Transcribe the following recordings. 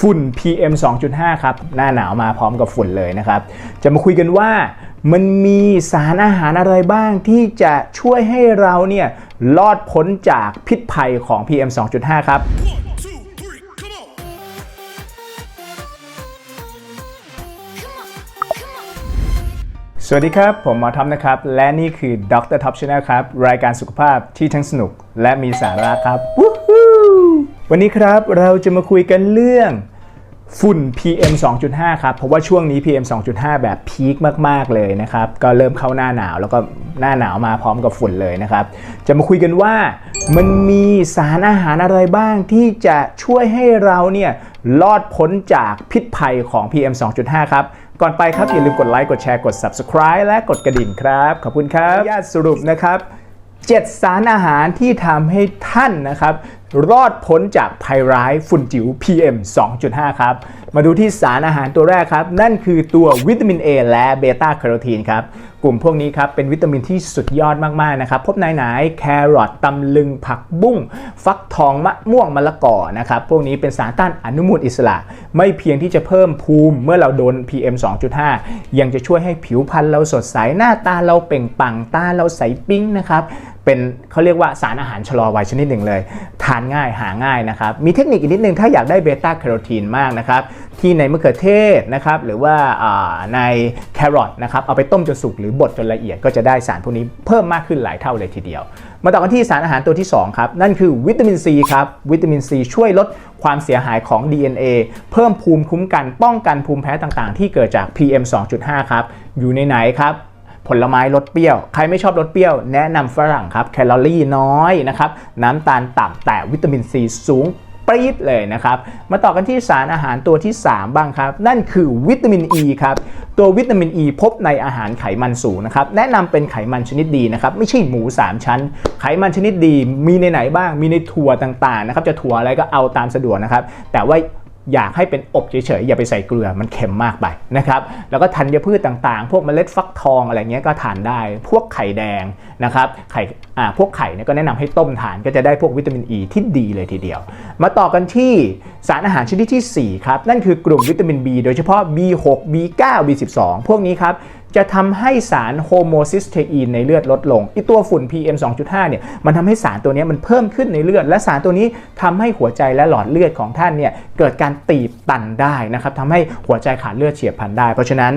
ฝุ่น PM 2.5 ครับ หน้าหนาวมาพร้อมกับฝุ่นเลยนะครับ จะมาคุยกันว่ามันมีสารอาหารอะไรบ้างที่จะช่วยให้เราเนี่ยรอดพ้นจากพิษภัยของ PM 2.5 ครับสวัสดีครับ ผมหมอท็อปนะครับ และนี่คือดรท็อปชาแนลครับ รายการสุขภาพที่ทั้งสนุกและมีสาระครับ วู้ฮู้วันนี้ครับเราจะมาคุยกันเรื่องฝุ่น PM 2.5 ครับ เพราะว่าช่วงนี้ PM 2.5 แบบพีคมาก ๆ เลยนะครับ ก็เริ่มเข้าหน้าหนาวแล้วก็หน้าหนาวมาพร้อมกับฝุ่นเลยนะครับ จะมาคุยกันว่ามันมีสารอาหารอะไรบ้างที่จะช่วยให้เราเนี่ยรอดพ้นจากพิษภัยของ PM 2.5 ครับ ก่อนไปครับ อย่าลืมกดไลค์กดแชร์กด subscribe และกดกระดิ่งครับ ขอบคุณครับญาติสรุปนะครับ7สารอาหารที่ทำให้ท่านนะครับ รอดพ้นจากภัยร้ายฝุ่นจิ๋ว PM 2.5 ครับ มาดูที่สารอาหารตัวแรกครับ นั่นคือตัววิตามิน A และเบต้าแคโรทีนครับ กลุ่มพวกนี้ครับเป็นวิตามินที่สุดยอดมาก ๆ นะครับ พบในไหนแครอทตำลึงผักบุ้ง ฟักทองมะม่วงมะละกอนะครับ พวกนี้เป็นสารต้านอนุมูลอิสระ ไม่เพียงที่จะเพิ่มภูมิเมื่อเราโดน PM 2.5 ยังจะช่วยให้ผิวพรรณเราสดใสหน้าตาเราเปล่งปังตาเราใสปิ้งนะครับ เป็นเขาเรียกว่าสารอาหารชะลอวัยชนิดหนึ่งเลย ทานง่ายหาง่ายนะครับ มีเทคนิคอีกนิดนึงถ้าอยากได้เบต้าแคโรทีนมากนะครับ ที่ในมะเขือเทศนะครับหรือว่าในแครอทนะครับเอาไปต้มจนสุกหรือบดจนละเอียดก็จะได้สารพวกนี้เพิ่มมากขึ้นหลายเท่าเลยทีเดียว มาต่อกันที่สารอาหารตัวที่2ครับนั่นคือวิตามินซีครับวิตามินซีช่วยลดความเสียหายของ DNA เพิ่มภูมิคุ้มกันป้องกันภูมิแพ้ต่างๆ ที่เกิดจาก PM 2.5 ครับ อยู่ในไหนครับ ผลไม้รสเปรี้ยว ใครไม่ชอบรสเปรี้ยว แนะนำฝรั่งครับ แคลอรี่น้อยนะครับ น้ำตาลต่ำแต่วิตามินซีสูงปรี๊ดเลยนะครับ มาต่อกันที่สารอาหารตัวที่ 3 บ้างครับ นั่นคือวิตามินอ e ีครับ ตัววิตามินอ e ีพบในอาหารไขมันสูงนะครับ แนะนำเป็นไขมันชนิดดีนะครับ ไม่ใช่หมู 3 ชั้น ไขมันชนิดดีมีในไหนบ้าง มีในถั่วต่างๆนะครับ จะถั่วอะไรก็เอาตามสะดวกนะครับ แต่ว่า อยากให้เป็นอบเฉยๆ อย่าไปใส่เกลือมันเค็มมากไปนะครับแล้วก็ธัญพืชต่างๆ พวกเมล็ดฟักทองอะไรเงี้ยก็ทานได้ พวกไข่แดงนะครับไข่อ่าพวกไข่เนี่ยก็แนะนำให้ต้มทานก็จะได้พวกวิตามินอ e ีที่ดีเลยทีเดียว มาต่อกันที่สารอาหารชนิดที่ 4 ครับ นั่นคือกลุ่มวิตามิน B โดยเฉพาะ B6 B9 B12 พวกนี้ครับ จะทำให้สารโฮโมซิสเตอีนในเลือดลดลงไอตัวฝุ่น PM 2.5 เนี่ยมันทำให้สารตัวนี้มันเพิ่มขึ้นในเลือด และสารตัวนี้ทำให้หัวใจและหลอดเลือดของท่านเนี่ยเกิดการตีบตันได้นะครับทำให้หัวใจขาดเลือดเฉียบพลันได้ เพราะฉะนั้น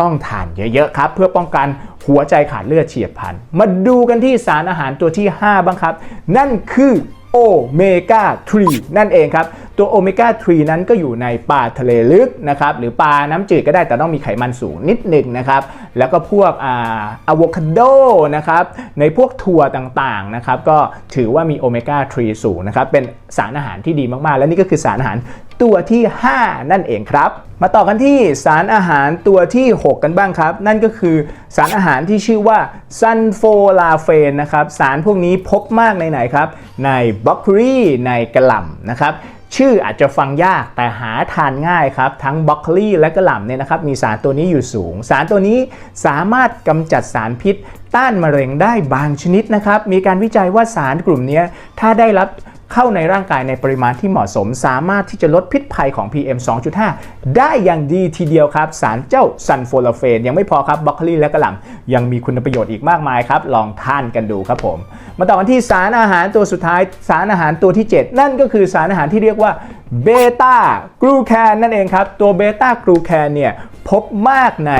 ต้องทานเยอะๆครับ เพื่อป้องกันหัวใจขาดเลือดเฉียบพลัน มาดูกันที่สารอาหารตัวที่ 5 บ้างครับ นั่นคือโอเมก้า 3 นั่นเองครับตัวโอเมก้า 3 นั้นก็อยู่ในปลาทะเลลึกนะครับหรือปลาน้ำจืดก็ได้แต่ต้องมีไขมันสูงนิดหนึ่งนะครับแล้วก็พวกอ่าอะโวคาโดนะครับในพวกถั่วต่างๆนะครับก็ถือว่ามีโอเมก้า 3 สูงนะครับเป็นสารอาหารที่ดีมากๆ และนี่ก็คือสารอาหารตัวที่ 5 นั่นเองครับ มาต่อกันที่สารอาหารตัวที่ 6 กันบ้างครับ นั่นก็คือสารอาหารที่ชื่อว่าซันโฟลาเฟนนะครับ สารพวกนี้พบมากในไหนครับ ในบล็อกโคลีในกระหล่ำนะครับ ชื่ออาจจะฟังยากแต่หาทานง่ายครับ ทั้งบรอกโคลีและกระหล่ำเนี่ยนะครับมีสารตัวนี้อยู่สูง สารตัวนี้สามารถกำจัดสารพิษ ต้านมะเร็งได้บางชนิดนะครับ มีการวิจัยว่าสารกลุ่มนี้ถ้าได้รับเข้าในร่างกายในปริมาณที่เหมาะสม สามารถที่จะลดพิษภัยของ PM 2.5 ได้อย่างดีทีเดียวครับ สารเจ้าซันโฟลาเฟนยังไม่พอครับบรอกโคลีและกระหล่ำยังมีคุณประโยชน์อีกมากมายครับ ลองทานกันดูครับผม มาต่อกันที่สารอาหารตัวสุดท้ายสารอาหารตัวที่ 7 นั่นก็คือสารอาหารที่เรียกว่าเบต้ากลูแคนนั่นเองครับ ตัวเบต้ากลูแคนเนี่ยพบมากใน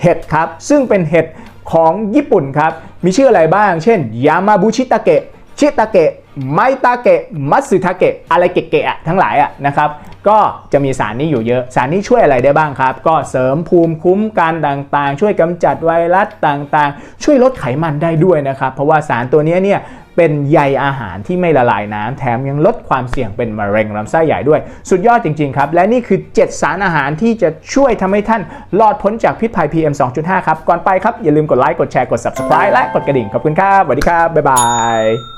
เห็ดครับ ซึ่งเป็นเห็ดของญี่ปุ่นครับ มีชื่ออะไรบ้าง เช่น ยามาบุชิตะเกะชิตาเกะไมตาเกะมัตสึทาเกะอะไรเกะๆทั้งหลายอะนะครับ ก็จะมีสารนี้อยู่เยอะ สารนี้ช่วยอะไรได้บ้างครับ ก็เสริมภูมิคุ้มกันต่างๆ ช่วยกำจัดไวรัสต่างๆ ช่วยลดไขมันได้ด้วยนะครับ เพราะว่าสารตัวนี้เนี่ยเป็นใยอาหารที่ไม่ละลายน้ำแถมยังลดความเสี่ยงเป็นมะเร็งลำไส้ใหญ่ด้วย สุดยอดจริง ๆ ครับ และนี่คือ 7 สารอาหารที่จะช่วยทำให้ท่านรอดพ้นจากพิษภัย PM 2.5 ครับ ก่อนไปครับ อย่าลืมกดไลค์กดแชร์กด subscribe และกดกระดิ่งขอบคุณครับสวัสดีครับบ๊ายบาย